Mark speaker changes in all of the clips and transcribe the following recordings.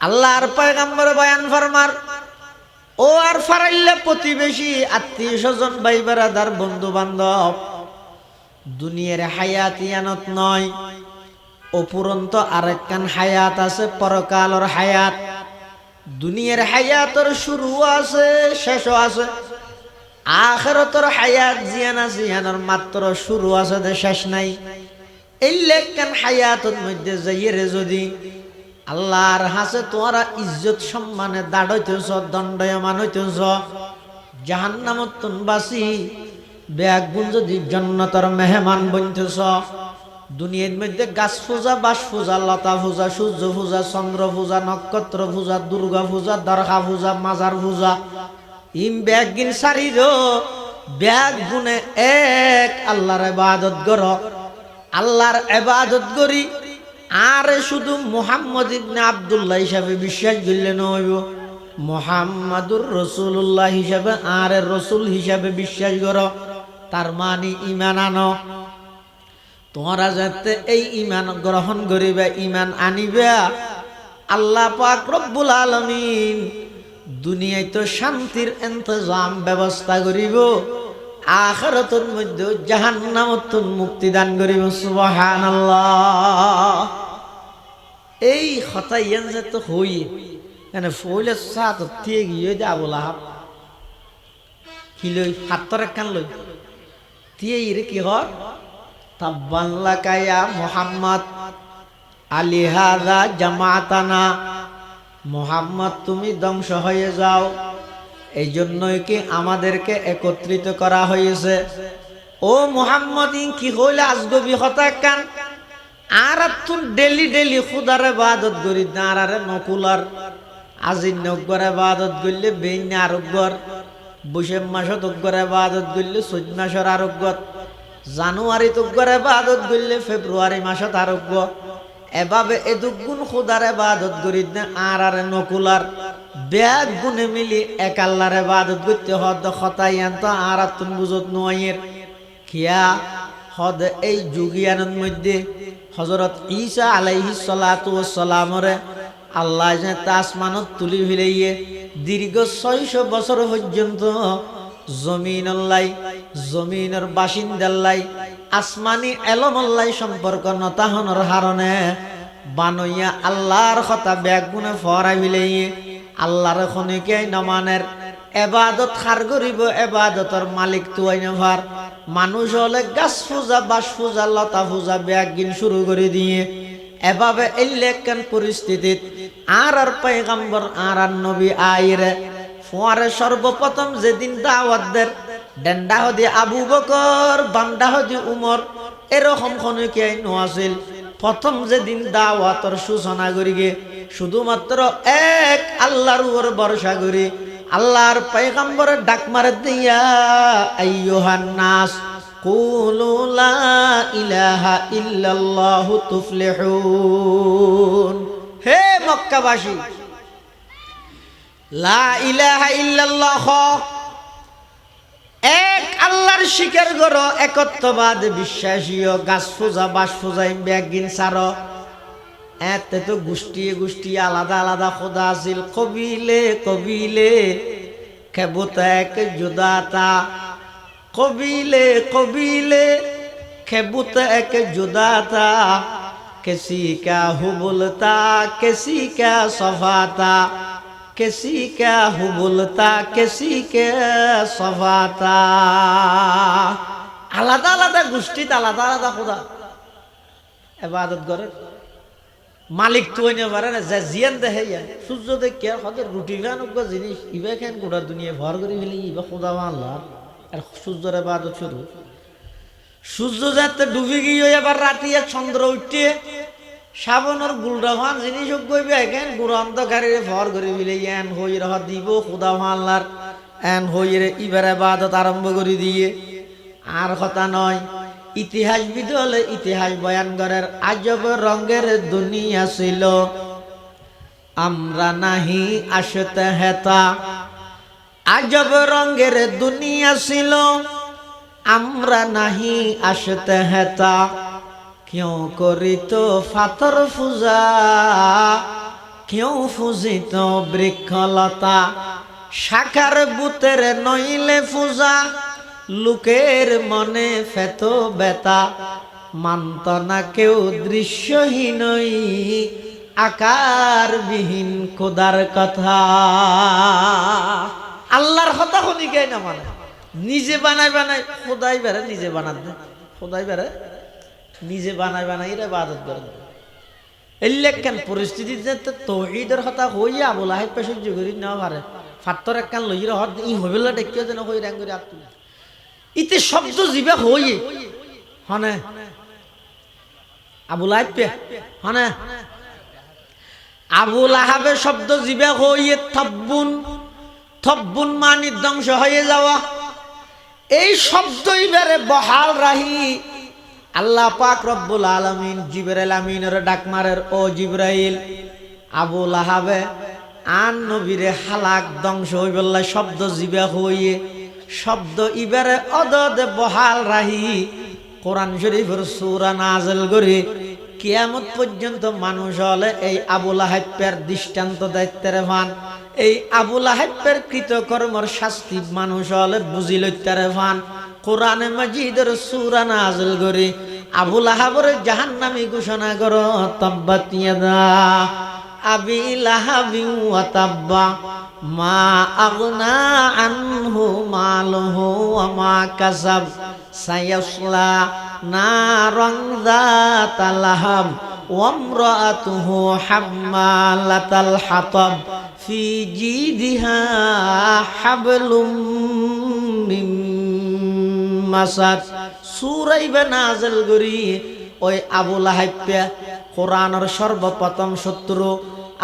Speaker 1: আল্লাহর পয়গাম্বর বয়ান ফরমার, ও আর ফারাইলে প্রতিবেশী আত্মীয় স্বজন, ভাই বেড়াদার বন্ধু বান্ধব দুনিয়ার হায়াত ইয়ানত নয়, অপুরন্ত আরেকখান হায়াত আছে, পরকালর হায়াত। দুনিয়ার হায়াতর শুরু আছে, শেষও আছে, আখেরতর হায়াত জিয়ানা জিয়ানোর মাত্র শুরু আছে শেষ নাই। এই লেখান হায়াতর মধ্যে যাইয়ে যদি আল্লাহর হাসে তোমরা ইজ্জত সম্মানে দাঁড়াইতেছ দণ্ডয়মান হইতেছ। জাহান্নামত তুন বাসি ব্যাগ গুণ যদি জন্নতর মেহমান বনতেছ। দুনিয়ার মধ্যে গাছ পূজা বাস পূজা, লতা পূজা, সূর্য পূজা, চন্দ্র পূজা, নক্ষত্র পূজা, দুর্গা পূজা, দরগা পূজা, মাজার পূজা। ইম ব্যাগ গিন সারির ব্যাগ গুনে এক আল্লাহর এবাদত গর আল্লাহর এবাদত করি আর শুধু মোহাম্মদ ইবনে আবদুল্লাহ হিসাবে বিশ্বাস করলে নইব মোহাম্মদুর রসুল্লাহ হিসাবে আর রসুল হিসাবে বিশ্বাস করো। তার মানে ইমান আনো। তোমরা যাতে এই ইমান গ্রহণ করিবে ইমান আনিবে। আল্লাহ পাক রব্বুল আলমিন দুনিয়ায় তো শান্তির ইন্তজাম ব্যবস্থা করিব। আখরতর মধ্যে জাহান্নামত মুক্তি দান করিব, সুবহানাল্লাহ। এই হতাই যে তো হই, এনে ফইলে সাত দিয়ে গিয়ে দে আবুল আহাব কি লই হাতর একখান লই। দিয়ে ইরে কি হর? তাব্বান লাকায়া মোহাম্মদ আলিহাদা জামাতানা। মোহাম্মদ, তুমি ধ্বংস হয়ে যাও। এই জন্যই কি আমাদেরকে একত্রিত করা হয়েছে? ও মোহাম্মদ কি হইলে আজগবি হতা কান? আর তুন ডেলি ডেলি খুদারে বাদত করি, দাঁড়ারে নকুলার। আজি নগরে বাদত করলে বেইন আরোগ্যর বৈশাখ মাসত উগ্গরে বাদত করলে চৈত মাসের আরোগ্যত জানুয়ারি তুগ্গরে বাদত করলে ফেব্রুয়ারি মাসত আরোগ্য এভাবে এদুগুণ খুদারে বাদত করি আর আরে নকুলার। ব্যাগ গুনে মিলি এক আল্লাহরে বাদত করতে হদ খতাইয়ান তো আর তুন বুঝত নোয়াইয়ের খিয়া হদ এই যুগিয়ানের মধ্যে হজরত ঈসা আলাইহি সালাতু সালামরে আল্লাহ যে তাসমানত তুলি ফিরাইয়ে দীর্ঘ ছয়শো বছর পর্যন্ত জমিন আল্লাই জমিনের বাসিন্দাল্লাই, আসমানি এলমল্লাই সম্পর্ক নতাহনের হারণে বানইয়া আল্লাহর কথা ব্যাগ গুনে ফরাই ফিলাইয়ে আল্লাহর খনিকে নমানের এবাদত খার করিব, এবাদতর মালিক তুয়াই নেভার মানুষ হলে গাছ পূজা বাস পূজা লতা পূজা ব্যাগ গিন শুরু করে দিয়ে। এভাবে এই লেখান পরিস্থিতিত? আর আর পাইগাম্বর আর আর নবী আইরে ফোয়ারে সর্বপ্রথম যেদিন দাওয়াতদের ডেন্ডা হদি আবু বকর বান্ডা হদি উমর, এরকম খনিকে নোয়াছিল প্রথম যেদিন দাওয়াতর সূচনা করিগে শুধুমাত্র এক আল্লাহর উপর ভরসা করি। আল্লাহর পয়গম্বর ডাক মারে দিয়া, আইয়ুহান নাস, কুলু লা ইলাহা ইল্লাল্লাহু তুফলিহুন। হে মক্কাবাসী, লা ইলাহা ইল্লাল্লাহ, এক আল্লাহর শিকার করো একত্ববাদ বিশ্বাসীয়, গাছ পূজা বাস পূজা ব্যাগিন সার এতে তো গোষ্ঠী গোষ্ঠী আলাদা আলাদা খোদা আছিল। কবিলে কবিলে খেবুত এক জুদাতা কবিলে কবিলে খেবুত এক জুদাতা কেসি কা হুবুলতা কেসি কা সফাতা কেসি কা হুবুলতা কেসি সফাতা আলাদা আলাদা গোষ্ঠীতে আলাদা আলাদা খোদা। এবাদত করে মালিক তো হইনে পারে না, যা জিয়ান দেখে ইয়া সূর্য দেখে হতে রুটি খান জিনিস, ইবা খান গোটা দুনিয়া ভর করে ফেলে, ইবা খোদা আল্লাহ আর সূর্যের এবাদত শুরু সূর্য যাতে ডুবে গিয়ে এবার রাতিয়া চন্দ্র উঠে শ্রাবণের গুলডা ভান জিনিস গইবে এখান গুড় অন্ধকারে ভর করে ফেলে, এন হই রহ দিব খোদা আল্লাহর এন হই রে ইবার এবাদত আরম্ভ করে দিয়ে। আর কথা নয় ইতিহাসবিদ হলে ইতিহাস বয়ান করার আজব রঙের দুনিয়া ছিল। আমরা নাহি আসতে হেতা। আজব রঙের দুনিয়া ছিল। আমরা নাহি আসতে হেতা। কেউ করিত ফাতর পূজা কেউ ফুজিত বৃক্ষলতা। শাখার বুতের নইলে পূজা লোকের মনে ফেত বেতা মানত না কেউ দৃশ্যহীনই আকারবিহীন খোদার কথা। আল্লাহর কথা শুনি কে না মানে? নিজে বানাই বানাই খোদাই বেড়ে নিজে বানাত দে। খোদাই বেড়ে নিজে বানাই বানাই রে বাদত করে দেবে এলেকেন পরিস্থিতিতে তো তৌহিদের কথা হইয়া আবুল হদ ই হবিলা দেখিও যেন হই রাং করে আপনি ইতে শব্দ জিবে হইয়ে। হনে। আবুল আহিব হনে। আবুল আহাবে শব্দ জিবে হইয়ে থব্বুন। থব্বুন মানি ধ্বংস হয়ে যাওয়া। এই শব্দ ইবারে বহাল রাহি। আল্লাহ পাক রব্বুল আলমিন জিবরাইল আমিনের ডাকমারের ও জিব্রাইল, আবু লাহাবে আন নবীরে হালাক ধ্বংস হই বললা শব্দ জিবে হইয়ে শব্দ ইবারে অদদে বহাল রাহি। কোরআন শরীফের সুরা নাজল করে। কিয়ামত পর্যন্ত মানুষ হলে এই আবুল আহাব্যের দৃষ্টান্ত দায়িত্বের ভান। এই আবুল আহাব্যের কৃতকর্মর শাস্তি মানুষ হলে বুঝি লইতারে ভান। কোরআনে মাজিদের সুরা নাজল করে। আবুল আহাবর জাহান্নামী ঘোষণা কর, তাব্বাত ইয়াদা। আবি লাহাবি ওয়া তাব্বা মা আগনা আনহু মালহু ওয়া মা কাসাব সায়াসলা নারান যাতা লাহাব وامرأته حمالة الحطب في جيدها حبل من মাসাদ সুরাইবে নাজল করি ওই আবু লাহাইপ্যা কোরআনের সর্বপ্রথম শত্রু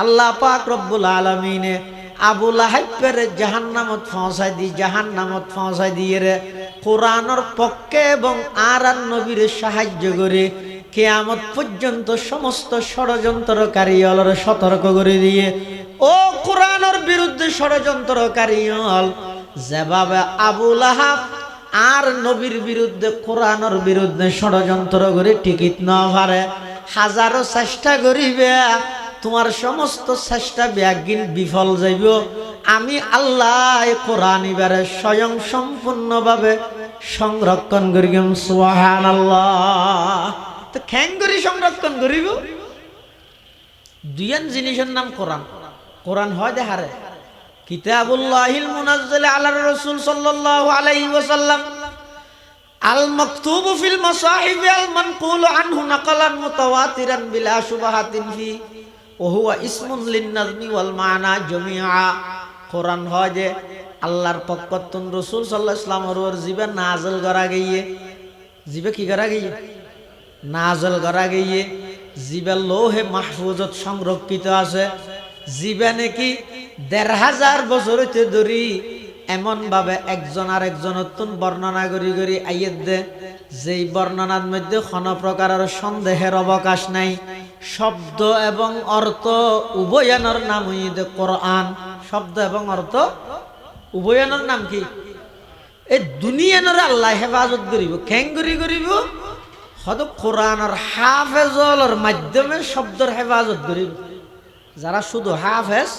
Speaker 1: আল্লাহ পাক রব্বুল আলমিনে আবু লাহাইপ্যের জাহান্নামত ফসাই দি, জাহান্নামত ফসাই দিয়ে রে কোরআনের পক্ষে এবং আর নবীর সাহায্য করে কেয়ামত পর্যন্ত সমস্ত ষড়যন্ত্রকারী অলর সতর্ক করে দিয়ে, ও কোরআনের বিরুদ্ধে ষড়যন্ত্রকারী অল, যেভাবে আবু লাহাব আর নবীর বিরুদ্ধে কোরআনের বিরুদ্ধে ষড়যন্ত্র করে টিকিট না পারে হাজারো চেষ্টা করিবে তোমার সমস্ত চেষ্টা ব্যাগিন বিফল যাইব। আমি আল্লাহ কোরআন এবারে স্বয়ং সম্পূর্ণভাবে সংরক্ষণ করিম সুহান আল্লাহ তো খ্যাং করি সংরক্ষণ করিব? দুইয়ান জিনিসের নাম কোরআন। কোরআন হয় দেহারে কিতাবুল্লাহিল মুনাজ্জাল আলার রাসূল সাল্লাল্লাহু আলাইহি ওয়াসাল্লাম আল মাকতুবু ফিল মাসাহিব আল মানকুলু আনহু নাকালান মুতাওয়াতিরান বিলা শুবহাতিন ফি ওয়া হুয়া ইসমুন লিন নাজমি ওয়াল মানা জামিআ কোরআন হয় যে আল্লাহর পক্ষতুন রাসূল আলাইহি ওয়াসাল্লামের ওর জিবে নাজল করা গিয়ে জিবে কি করা গিয়ে নাজল করা গিয়ে জিবে লোহে মাহফুজত সংরক্ষিত আছে। জিবে নাকি দেড় হাজার বছর হইতে ধরি এমন ভাবে একজন আর একজন নতুন বর্ণনা করি করি আইয়ের দে। যেই বর্ণনার মধ্যে কোন প্রকারের সন্দেহের অবকাশ নাই। শব্দ এবং অর্থ উভয়ানোর নাম হইতে কোরআন। শব্দ এবং অর্থ উভয়ানোর নাম কি? এই দুনিয়ানোর আল্লাহ হেফাজত করিব খেঙ্গুরি করিব। হয়ত কোরআনের হাফেজলের মাধ্যমে শব্দের হেফাজত করিব। যারা শুধু হাফেজ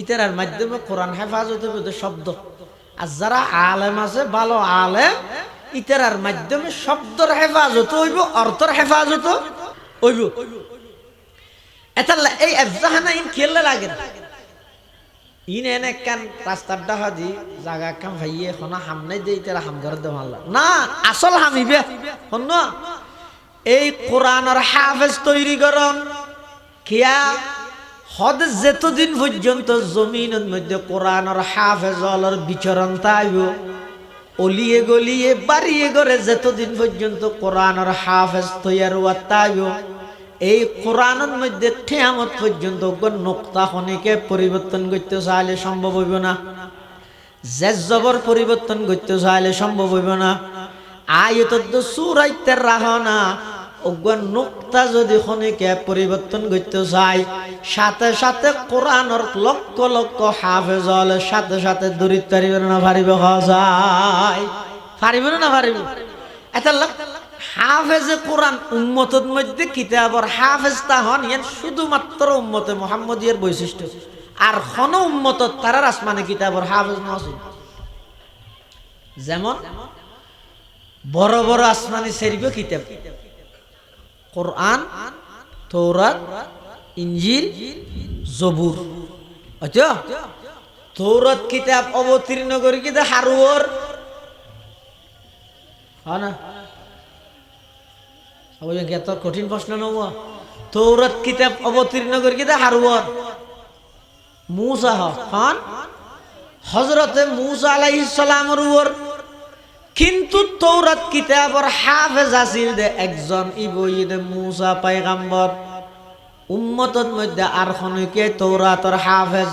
Speaker 1: ইতার মাধ্যমে কোরআন হেফাজত হবে শব্দ। আর যারা আলেম আছে, ভালো আলেম ইতার মাধ্যমে শব্দর হেফাজত হইব, অর্থর হেফাজত হইব। এটা এই এফজাহানা ইন খেললে লাগে ইন এনে কান রাস্তার ডাহা দি জাগা কাম ভাইয়ে খনা হামনাই দে ইতারা হাম করে দে মাল্লা না, আসল হামিবে হন এই কোরআনের হাফেজ তৈরি করন। কিয়া? হদ যেতদিন পর্যন্ত জমিনের মধ্যে কোরআনের হাফেজলের বিচরণ তাইব, অলিয়ে গলিয়ে বাড়িয়ে গড়ে যেতদিন পর্যন্ত কোরআনের হাফেজ তৈয়ার হওয়া তাইব। এই কোরআনের মধ্যে ঠেয়ামত পর্যন্ত নোক্তা খনিকে পরিবর্তন করতে চাইলে সম্ভব হইব না। জেজ জবর পরিবর্তন করতে চাইলে সম্ভব হইব না। আয়ত সুরাইতের রাহ না অজ্ঞান নোক্তা যদি খনিকে পরিবর্তন করতে চাই সাথে সাথে কোরআনের লক্ষ লক্ষ হাফেজ হলে সাথে সাথে দূরিত না পারিব যায়। পারিব না পারিব এটা হাফেজে কোরআন উম্মতের মধ্যে কিতাবর হাফেজ তা হন, ইয়ান শুধুমাত্র উম্মতে মোহাম্মদিয়ার বৈশিষ্ট্য। আর খন উম্মত তারার আসমানে কিতাবর হাফেজ নসিব যেমন, বড় বড় আসমানি সেরিব কিতাব। কোরআন তৌরাত ইঞ্জিল জবুর। আচ্ছা তৌরাত কিতাব অবতীর্ণ করি কিতা হারুয়র হয় না অবশ্য এত কঠিন প্রশ্ন নব। তৌরাত কিতাব অবতীর্ণ করি কিতা হারুয়র মুসা হন হজরতে মুসা আলাইহিস সালামের উপর। কিন্তু তৌরাত কিতাবর হাফেজ আছিল দে একজন ইবই দে মুসা পাইগাম্বর উম্মতর মধ্যে আর খনকে তৌরাতর হাফেজ।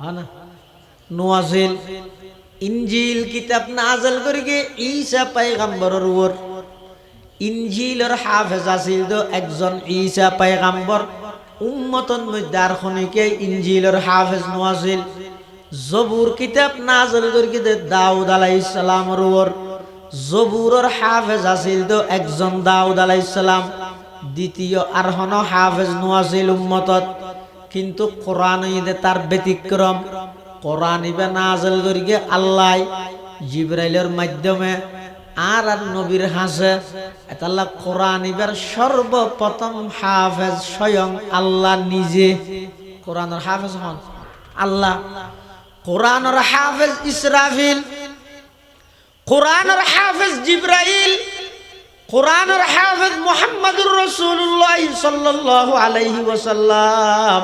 Speaker 1: হনা নোয়াজিল ইনজিল কিতাব নাজল করি গে ঈসা পাইগাম্বরের উপর। ইনজিলর হাফেজ আছিল তো একজন ঈসা পাইগাম্বর উম্মতর মধ্যে খনকে ইনজিলর হাফেজ নোয়াজিল। জবুর কিতাব নাজল করি গে দাউদ আলাইহিস সালামের উপর। জবুরর হাফেজ আছিল তো একজন দাউদ আলাইহিস সালাম। দ্বিতীয় আর হন হাফেজ নোয়াজিল উম্মতত। কিন্তু কোরআন ঈদে তার ব্যতিক্রম। কোরআন ইবে নাজল করি গে আল্লাহ জিব্রাইলের মাধ্যমে আর আর নবীর হাসে। এতাল্লাহ কোরআন ইবের সর্বপ্রথম হাফেজ স্বয়ং আল্লাহ নিজে। কোরআনের হাফেজ হন আল্লাহ। কোরআনের হাফেজ ইসরাফিল। কোরআনের হাফেজ জিব্রাইল। কোরআনের হাফেজ মোহাম্মদুর রসুল্লাহ সাল্লাল্লাহু আলাইহি ওয়াসাল্লাম।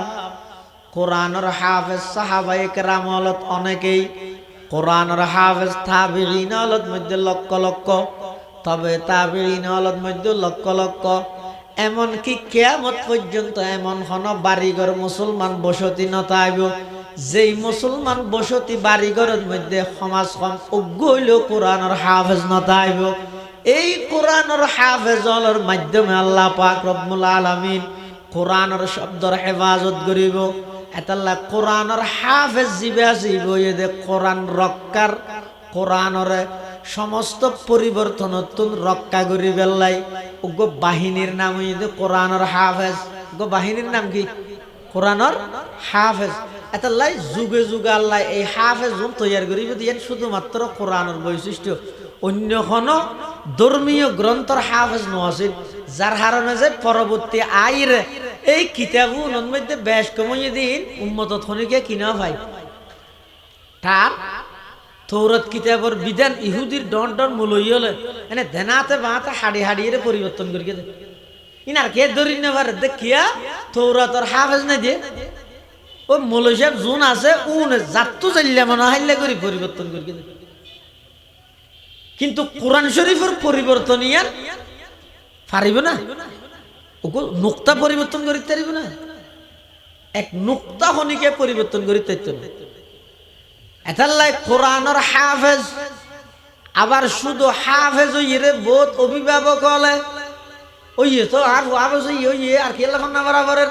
Speaker 1: কোরআনের হাফেজ সাহাবাই কেরামলত অনেকেই কোরআনের হাফেজ তাবিঈন আলত মধ্যে লক্ষ লক্ষ, তবে তাবিঈন আলত মধ্যে লক্ষ লক্ষ। এমনকি কেয়ামত পর্যন্ত এমন হন বাড়িঘর মুসলমান বসতি নতাইব যেই মুসলমান বসতি বাড়িঘরের মধ্যে সমাজ কম অজ্ঞ হইলেও কোরআনের হাফেজ নতাইব এই কোরআনের হাফেজলের মাধ্যমে আল্লাহ পাক রব্বুল আলামিন কোরআনের শব্দর হেফাজত করিব। এতাল্লা কোরআনের হাফেজ জিবে আসিব দে কোরআন রক্ষার, কোরআনের সমস্ত পরিবর্তন পরিবর্তনতুন রক্ষা করি বেল্লাই। উগ্র বাহিনীর নাম হইতে কোরআনের হাফেজ। উগ্র বাহিনীর নাম কি? কোরআনের হাফেজ। এতাল্লাই যুগে যুগে আল্লাহ এই হাফেজ জুন তৈয়ার করিব দিয়ে শুধুমাত্র কোরআনের বৈশিষ্ট্য। অন্য কোনো ধর্মীয় গ্রন্থর হাফেজ নছিল যার কারণে যে পরবর্তী আইর এই কিতাবু মধ্যে বেশ কমিয়ে দিন উম্মত খনিকে কিনা ভাই। তার তৌরত কিতাবর বিধান ইহুদির ডন ডন মুলই হলে। এনে দেনাতে বাঁতে হাড়ি হাড়িয়ে পরিবর্তন করি দে। ইনার কে ধরি না পারে দেখিয়া তৌরতর হাফেজ না দিয়ে ও সাহেব জোন আছে, উন জাতু চাইলে মনে হাইলে করি পরিবর্তন করি দে। কিন্তু কোরআন শরীফের পরিবর্তন ইয়ার পারিব না? ওকে নুক্তা পরিবর্তন করিতে পারিব না? এক নুক্তা হনিকে পরিবর্তন করিতে না। এতাল্লাই কোরআনের হাফেজ। আবার শুধু হাফেজ ইয়ে বহুত অভিভাবক হলে ওই তো আর হাফেজ ওই আর কি লাফান না বরাবরের?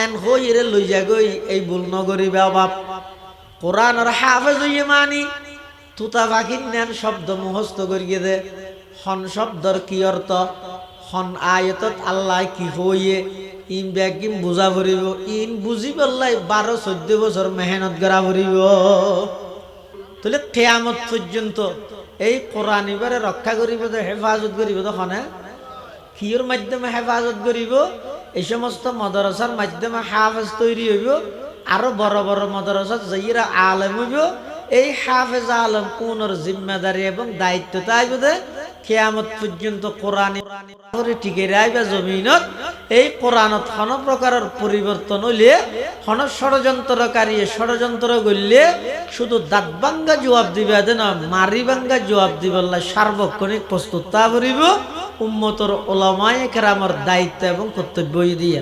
Speaker 1: এন হই রে লই যা গই এই ভুল নগরী বাপ। কোরআনের হাফেজ ইয়ে মানি, তুতা পাখির নেন শব্দ মুহস্ত করিয়ে দে। হন শব্দর কি অর্থ? হন আয়তত আল্লাহ কি হইয়ে? ইন ব্যাগিম বুঝা ভরিব, ইন বুঝি পেলাই বারো চোদ্দ বছর মেহনত করা ভরিব। তাহলে কেয়ামত পর্যন্ত এই কোরআন এবারে রক্ষা করিব তো হেফাজত করিব তখন কিয়র মাধ্যমে হেফাজত করিব? এই সমস্ত মদরসার মাধ্যমে হাফেজ তৈরি হইব, আরও বড় বড় মদরসা যাইরা আলেম হইব। এই হাফেজ আলম কোনর জিম্মেদারি এবং দায়িত্ব তাই বোধে কেয়ামত পর্যন্ত কোরআন টিকে রাইবা জমিনত, এই কোরআনত কোন প্রকারের পরিবর্তন হইলে কোন ষড়যন্ত্রকারী ষড়যন্ত্র করলে, শুধু দাঁত ভাঙ্গা জবাব দিবে না, মারি ভাঙ্গা জবাব দিবে সার্বক্ষণিক প্রস্তুত তা করিব। উম্মতর ওলামায় কেরামর দায়িত্ব এবং কর্তব্য দিয়ে।